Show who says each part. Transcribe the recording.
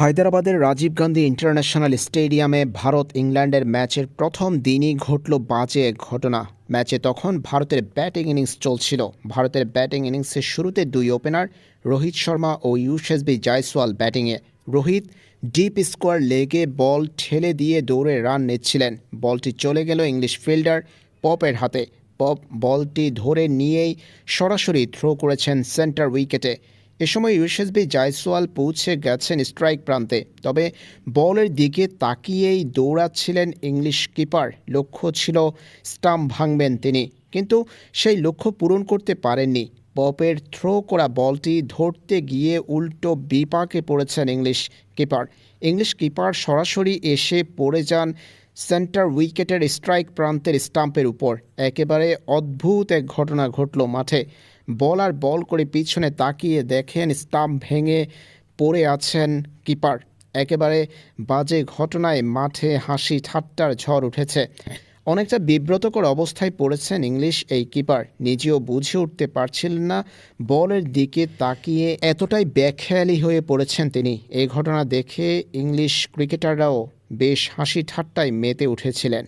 Speaker 1: হায়দরাবাদের Rajib Gandhi international স্টেডিয়ামে ভারত ইংল্যান্ডের ম্যাচের প্রথম দিনই ঘটল বাজে ঘটনা। ম্যাচে তখন ভারতের ব্যাটিং ইনিংস চলছিল। ভারতের ব্যাটিং ইনিংসের শুরুতে দুই ওপেনার, রোহিত শর্মা ও ইউশেসবি জয়সওয়াল ব্যাটিংয়ে। রোহিত ডিপ স্কোয়ার লেগে বল ঠেলে দিয়ে দৌড়ে রান নিচ্ছিলেন। বলটি চলে গেল ইংলিশ ফিল্ডার পপের হাতে। পপ বলটি ধরে নিয়েই সরাসরি থ্রো করেছেন সেন্টার উইকেটে। এ সময় ইউএসএসবি জয়সওয়াল পৌঁছে গেছেন স্ট্রাইক প্রান্তে। তবে বলের দিকে তাকিয়েই দৌড়াচ্ছিলেন ইংলিশ কিপার। লক্ষ্য ছিল স্টাম্প ভাঙবেন তিনি। কিন্তু সেই লক্ষ্য পূরণ করতে পারেননি। পপের থ্রো করা বলটি ধরতে গিয়ে উল্টো বিপাকে পড়েছেন ইংলিশ কিপার। ইংলিশ কিপার সরাসরি এসে পড়ে যান সেন্টার উইকেটের স্ট্রাইক প্রান্তের স্টাম্পের উপর। একেবারে অদ্ভুত এক ঘটনা ঘটল মাঠে। বল আর বল করে পিছনে তাকিয়ে দেখেন স্টাম্প ভেঙে পড়ে আছেন কিপার। একেবারে বাজে ঘটনায় মাঠে হাসি ঠাট্টার ঝড় উঠেছে। অনেকটা বিব্রতকর অবস্থায় পড়েছেন ইংলিশ এই কিপার। নিজেও বুঝে উঠতে পারছিলেন না বলের দিকে তাকিয়ে এতটাই ব্যাখ্যায়ালি হয়ে পড়েছেন তিনি। এই ঘটনা দেখে ইংলিশ ক্রিকেটাররাও বেশ হাসি ঠাট্টায় মেতে উঠেছিলেন।